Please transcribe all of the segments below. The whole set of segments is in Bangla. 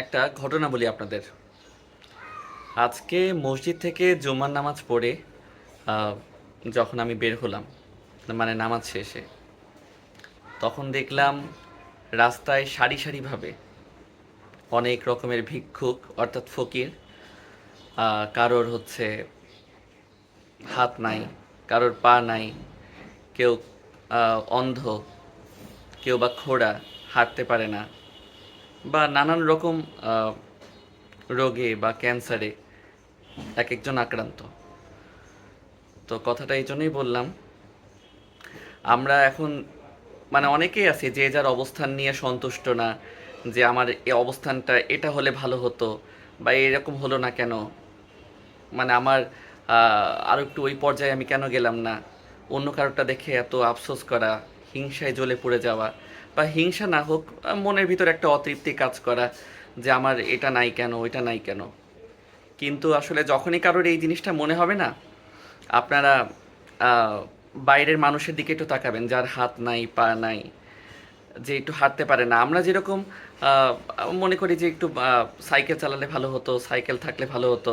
একটা ঘটনা বলি আপনাদের। আজকে মসজিদ থেকে জুম্মার নামাজ পড়ে যখন আমি বের হলাম মানে নামাজ শেষে, তখন দেখলাম রাস্তায় সারি সারিভাবে অনেক রকমের ভিক্ষুক, অর্থাৎ ফকির কারোর হচ্ছে হাত নাই, কারোর পা নাই, কেউ অন্ধ, কেউ বা খোড়া, হাঁটতে পারে না বা নানান রকম রোগে বা ক্যান্সারে এক একজন আক্রান্ত। তো কথাটা এই জন্যই বললাম, আমরা এখন মানে অনেকেই আছে যে যার অবস্থান নিয়ে সন্তুষ্ট না, যে আমার এই অবস্থানটা এটা হলে ভালো হতো বা এরকম হলো না কেন? মানে আমার আরও একটু ওই পর্যায়ে আমি কেন গেলাম না? অন্য কারোরটা দেখে এত আফসোস করা হিংসায় জ্বলে পড়ে যাওয়া বা হিংসা না হোক, মনের ভিতর একটা অতৃপ্তি কাজ করা যে আমার এটা নাই কেন, ওইটা নাই কেন। কিন্তু আসলে যখনই কারোর এই জিনিসটা মনে হবে না, আপনারা বাইরের মানুষের দিকে একটু তাকাবেন, যার হাত নাই, পা নাই, যে একটু হাঁটতে পারে না। আমরা যেরকম মনে করি যে একটু সাইকেল চালালে ভালো হতো, সাইকেল থাকলে ভালো হতো,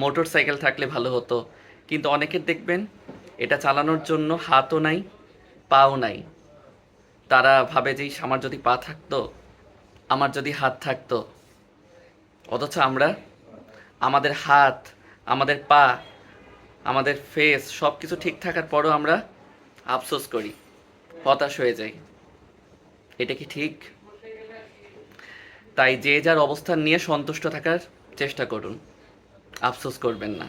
মোটর সাইকেল থাকলে ভালো হতো, কিন্তু অনেকের দেখবেন এটা চালানোর জন্য হাতও নাই, পাও নাই। তারা ভাবে যে আমার যদি পা থাকতো, আমার যদি হাত থাকতো, অথচ আমরা আমাদের হাত, আমাদের পা, আমাদের ফেস সব কিছু ঠিক থাকার পরও আমরা আফসোস করি, হতাশ হয়ে যাই। এটা কি ঠিক? তাই যে যার অবস্থান নিয়ে সন্তুষ্ট থাকার চেষ্টা করুন, আফসোস করবেন না।